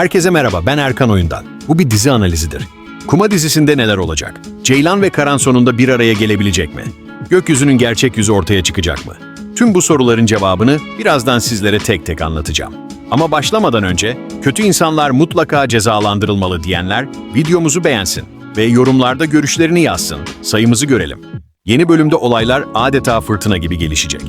Herkese merhaba, ben Erkan Oyundan. Bu bir dizi analizidir. Kuma dizisinde neler olacak? Ceylan ve Karan sonunda bir araya gelebilecek mi? Gökyüzünün gerçek yüzü ortaya çıkacak mı? Tüm bu soruların cevabını birazdan sizlere tek tek anlatacağım. Ama başlamadan önce, kötü insanlar mutlaka cezalandırılmalı diyenler videomuzu beğensin ve yorumlarda görüşlerini yazsın. Sayımızı görelim. Yeni bölümde olaylar adeta fırtına gibi gelişecek.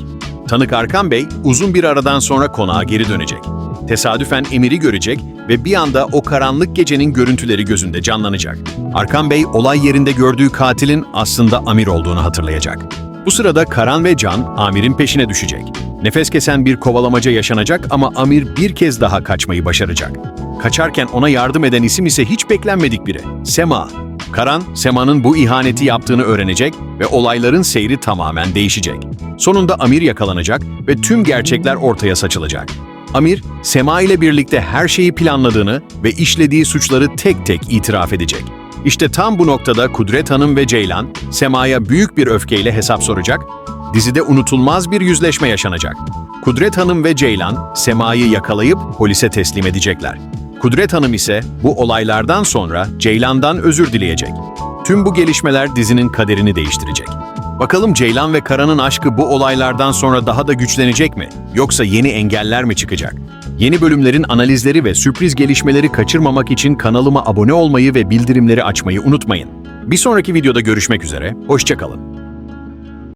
Tanık Arkan Bey uzun bir aradan sonra konağa geri dönecek. Tesadüfen Emir'i görecek ve bir anda o karanlık gecenin görüntüleri gözünde canlanacak. Arkan Bey olay yerinde gördüğü katilin aslında Amir olduğunu hatırlayacak. Bu sırada Karan ve Can Amir'in peşine düşecek. Nefes kesen bir kovalamaca yaşanacak ama Amir bir kez daha kaçmayı başaracak. Kaçarken ona yardım eden isim ise hiç beklenmedik biri. Sema. Karan, Sema'nın bu ihaneti yaptığını öğrenecek ve olayların seyri tamamen değişecek. Sonunda Amir yakalanacak ve tüm gerçekler ortaya saçılacak. Amir, Sema ile birlikte her şeyi planladığını ve işlediği suçları tek tek itiraf edecek. İşte tam bu noktada Kudret Hanım ve Ceylan, Sema'ya büyük bir öfkeyle hesap soracak, dizide unutulmaz bir yüzleşme yaşanacak. Kudret Hanım ve Ceylan, Sema'yı yakalayıp polise teslim edecekler. Kudret Hanım ise bu olaylardan sonra Ceylan'dan özür dileyecek. Tüm bu gelişmeler dizinin kaderini değiştirecek. Bakalım Ceylan ve Karan'ın aşkı bu olaylardan sonra daha da güçlenecek mi? Yoksa yeni engeller mi çıkacak? Yeni bölümlerin analizleri ve sürpriz gelişmeleri kaçırmamak için kanalıma abone olmayı ve bildirimleri açmayı unutmayın. Bir sonraki videoda görüşmek üzere, hoşçakalın.